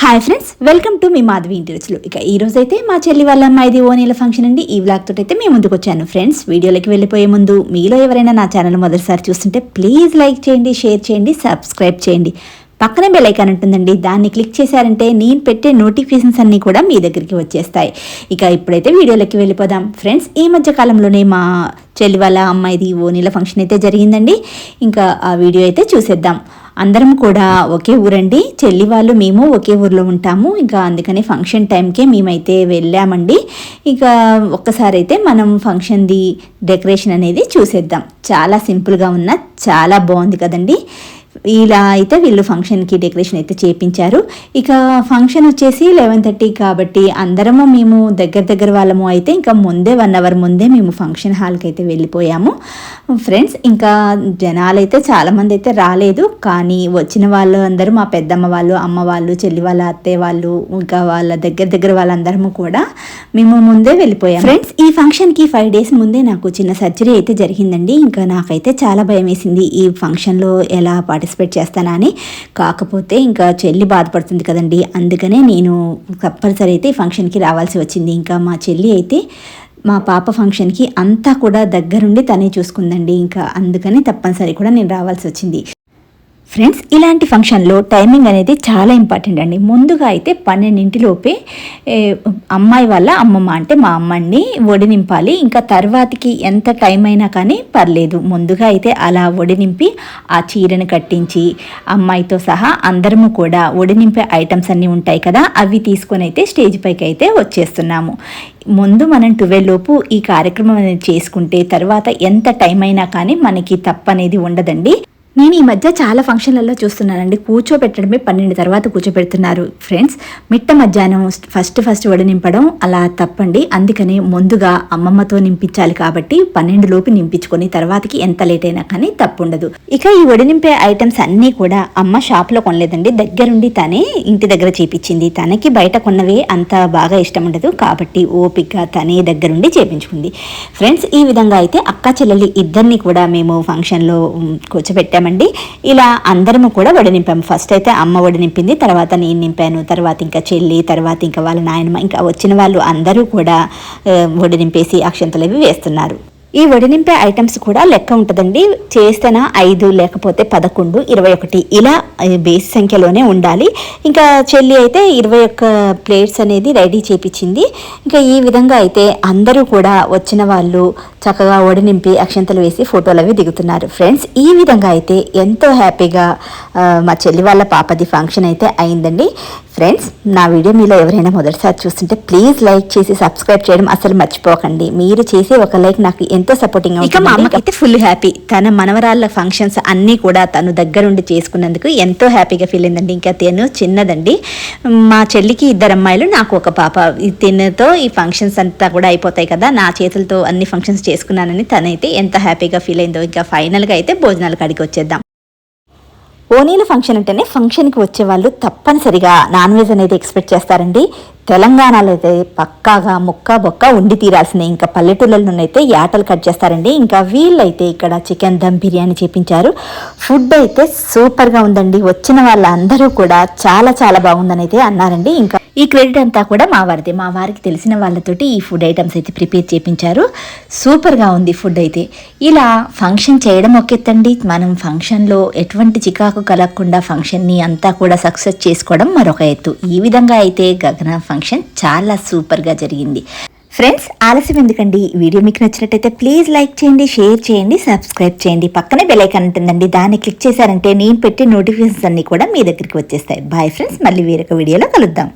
Hi friends welcome to మీ మాధవి ఇంటి రుచులు ఇక ఈ రోజు అయితే మా చెల్లి వాళ్ళ అమ్మాయిది ఓనీల ఫంక్షన్ అండి. ఈ బ్లాగ్ తోటి అయితే మేము ముందుకు వచ్చాను. ఫ్రెండ్స్ వీడియోలోకి వెళ్ళిపోయే ముందు మీలో ఎవరైనా నా ఛానల్ మొదటిసారి చూస్తుంటే ప్లీజ్ లైక్ చేయండి షేర్ చేయండి సబ్స్క్రైబ్ చేయండి. పక్కనే బెలైకాన్ ఉంటుందండి. దాన్ని క్లిక్ చేశారంటే నేను పెట్టే నోటిఫికేషన్స్ అన్నీ కూడా మీ దగ్గరికి వచ్చేస్తాయి. ఇక ఇప్పుడైతే వీడియోలోకి వెళ్ళిపోదాం. ఫ్రెండ్స్ ఈ మధ్య కాలంలోనే మా చెల్లి వాళ్ళ అమ్మాయిది ఓనీల ఫంక్షన్ అయితే జరిగిందండి. ఇంకా ఆ వీడియో అయితే చూసేద్దాం. అందరం కూడా ఒకే ఊరండి. చెల్లి వాళ్ళు మేము ఒకే ఊర్లో ఉంటాము. ఇంకా అందుకని ఫంక్షన్ టైంకే మేమైతే వెళ్ళామండి. ఇక ఒక్కసారి అయితే మనం ఫంక్షన్ది డెకరేషన్ అనేది చూసేద్దాం. చాలా సింపుల్గా ఉన్న చాలా బాగుంది కదండి. ఇలా అయితే వీళ్ళు ఫంక్షన్కి డెకరేషన్ అయితే చేపించారు. ఇక ఫంక్షన్ వచ్చేసి లెవెన్ థర్టీ కాబట్టి అందరము మేము దగ్గర దగ్గర వాళ్ళము అయితే ఇంకా ముందే వన్ అవర్ ముందే మేము ఫంక్షన్ హాల్కి అయితే వెళ్ళిపోయాము. ఫ్రెండ్స్ ఇంకా జనాలు అయితే చాలామంది అయితే రాలేదు. కానీ వచ్చిన వాళ్ళు అందరూ మా పెద్దమ్మ వాళ్ళు అమ్మ వాళ్ళు చెల్లి వాళ్ళ అత్తయ్య వాళ్ళు ఇంకా వాళ్ళ దగ్గర దగ్గర వాళ్ళందరము కూడా మేము ముందే వెళ్ళిపోయాము. ఫ్రెండ్స్ ఈ ఫంక్షన్కి ఫైవ్ డేస్ ముందే నాకు చిన్న సర్జరీ అయితే జరిగిందండి. ఇంకా నాకైతే చాలా భయం వేసింది ఈ ఫంక్షన్లో ఎలా పార్టిసిపేట్ చేస్తానా అని కాకపోతే ఇంకా చెల్లి బాధపడుతుంది కదండి. అందుకనే నేను తప్పనిసరి అయితే ఫంక్షన్కి రావాల్సి వచ్చింది. ఇంకా మా చెల్లి అయితే మా పాప ఫంక్షన్కి అంతా కూడా దగ్గరుండి తనే చూసుకుందండి. ఇంకా అందుకని తప్పనిసరి కూడా నేను రావాల్సి వచ్చింది. ఫ్రెండ్స్ ఇలాంటి ఫంక్షన్లో టైమింగ్ అనేది చాలా ఇంపార్టెంట్ అండి. ముందుగా అయితే పన్నెండింటిలోపే అమ్మాయి వాళ్ళ అమ్మమ్మ అంటే మా అమ్మని ఒడి నింపాలి. ఇంకా తర్వాతకి ఎంత టైం అయినా కానీ పర్లేదు. ముందుగా అయితే అలా ఒడి నింపి ఆ చీరను కట్టించి అమ్మాయితో సహా అందరము కూడా ఒడి నింపే ఐటమ్స్ అన్నీ ఉంటాయి కదా అవి తీసుకొని అయితే స్టేజ్ పైకి అయితే వచ్చేస్తున్నాము. ముందు మనం ట్వెల్వ్ లోపు ఈ కార్యక్రమం అనేది చేసుకుంటే తర్వాత ఎంత టైం అయినా కానీ మనకి తప్పనేది ఉండదండి. నేను ఈ మధ్య చాలా ఫంక్షన్లలో చూస్తున్నానండి. కూర్చోబెట్టడమే పన్నెండు తర్వాత కూర్చోబెడుతున్నారు ఫ్రెండ్స్ మిట్ట మధ్యాహ్నం ఫస్ట్ ఫస్ట్ వడ నింపడం అలా తప్పండి. అందుకని ముందుగా అమ్మమ్మతో నింపించాలి కాబట్టి పన్నెండు లోపు నింపించుకొని తర్వాతకి ఎంత లేట్ అయినా కానీ తప్పు ఉండదు ఇక ఈ వడి నింపే ఐటమ్స్ అన్నీ కూడా అమ్మ షాప్లో కొనలేదండి. దగ్గరుండి తనే ఇంటి దగ్గర చేపించింది. తనకి బయట కొన్నవే అంత బాగా ఇష్టం ఉండదు కాబట్టి ఓపిక తనే దగ్గరుండి చేపించుకుంది. ఫ్రెండ్స్ ఈ విధంగా అయితే అక్క చెల్లెలి ఇద్దరిని కూడా మేము ఫంక్షన్లో కూర్చోబెట్టాము కూర్చోబెట్టామండి ఇలా అందరము కూడా వడి నింపాము. ఫస్ట్ అయితే అమ్మ వడి నింపింది తర్వాత నేను నింపాను తర్వాత ఇంకా చెల్లి తర్వాత ఇంకా వాళ్ళ నాయనమ్మ ఇంకా వచ్చిన వాళ్ళు అందరూ కూడా ఆ, వడి నింపేసి అక్షంతలు అవి వేస్తున్నారు. ఈ వడినింపే ఐటమ్స్ కూడా లెక్క ఉంటుందండి. చేస్తేనా ఐదు లేకపోతే పదకొండు ఇరవై ఒకటి. ఇలా బేస్ సంఖ్యలోనే ఉండాలి. ఇంకా చెల్లి అయితే ఇరవై ఒక్క ప్లేట్స్ అనేది రెడీ చేపించింది. ఇంకా ఈ విధంగా అయితే అందరూ కూడా వచ్చిన వాళ్ళు చక్కగా వడినింపి అక్షంతలు వేసి ఫోటోలు అవి దిగుతున్నారు. ఫ్రెండ్స్ ఈ విధంగా అయితే ఎంతో హ్యాపీగా మా చెల్లి వాళ్ళ పాపది ఫంక్షన్ అయితే అయిందండి. ఫ్రెండ్స్ నా వీడియో మీలో ఎవరైనా మొదటిసారి చూస్తుంటే ప్లీజ్ లైక్ చేసి సబ్స్క్రైబ్ చేయడం అసలు మర్చిపోకండి. మీరు చేసే ఒక లైక్ నాకు ఎంతో సపోర్టింగ్ ఇక మా అమ్మకైతే ఫుల్ హ్యాపీ తన మనవరాళ్ళ ఫంక్షన్స్ అన్నీ కూడా తను దగ్గరుండి చేసుకున్నందుకు ఎంతో హ్యాపీగా ఫీల్ అయిందండి. ఇంకా తను చిన్నదండి. మా చెల్లికి ఇద్దరు అమ్మాయిలు నాకు ఒక పాప. ఈ తినతో ఈ ఫంక్షన్స్ అంతా కూడా అయిపోతాయి కదా. నా చేతులతో అన్ని ఫంక్షన్స్ చేసుకున్నానని తనైతే ఎంత హ్యాపీగా ఫీల్ అయిందో ఇంకా ఫైనల్గా అయితే భోజనాల కాడికి వచ్చేద్దాం. ఓనీల ఫంక్షన్ అంటేనే ఫంక్షన్కి వచ్చే వాళ్ళు తప్పనిసరిగా నాన్ వెజ్ అనేది ఎక్స్పెక్ట్ చేస్తారండి. తెలంగాణలో అయితే పక్కాగా ముక్క బొక్క ఉండి తీరాల్సిందే. ఇంకా పల్లెటూళ్ళలోనైతే యాటలు కట్ చేస్తారండి. ఇంకా వీళ్ళైతే ఇక్కడ చికెన్ దమ్ బిర్యానీ చేపించారు. ఫుడ్ అయితే సూపర్గా ఉందండి. వచ్చిన వాళ్ళందరూ కూడా చాలా చాలా బాగుందని అయితే అన్నారండి. ఇంకా ఈ క్రెడిట్ అంతా కూడా మా వారిదే. మా వారికి తెలిసిన వాళ్ళతోటి ఈ ఫుడ్ ఐటమ్స్ అయితే ప్రిపేర్ చేపించారు. సూపర్గా ఉంది ఫుడ్ అయితే. ఇలా ఫంక్షన్ చేయడం ఒకెత్తండి మనం ఫంక్షన్లో ఎటువంటి చికాకు కలగకుండా ఫంక్షన్ని అంతా కూడా సక్సెస్ చేసుకోవడం మరొక ఎత్తు. ఈ విధంగా అయితే గగన ఫంక్షన్ ఫంక్షన్ చాలా సూపర్గా జరిగింది. ఫ్రెండ్స్ ఆలస్యం ఎందుకండి? వీడియో మీకు నచ్చినట్టయితే ప్లీజ్ లైక్ చేయండి షేర్ చేయండి సబ్స్క్రైబ్ చేయండి. పక్కనే బెల్ ఉంటుందండి దాన్ని క్లిక్ చేశారంటే నేను పెట్టే నోటిఫికేషన్స్ అన్నీ కూడా మీ దగ్గరికి వచ్చేస్తాయి. బాయ్ ఫ్రెండ్స్ మళ్ళీ వేరొక వీడియోలో కలుద్దాం.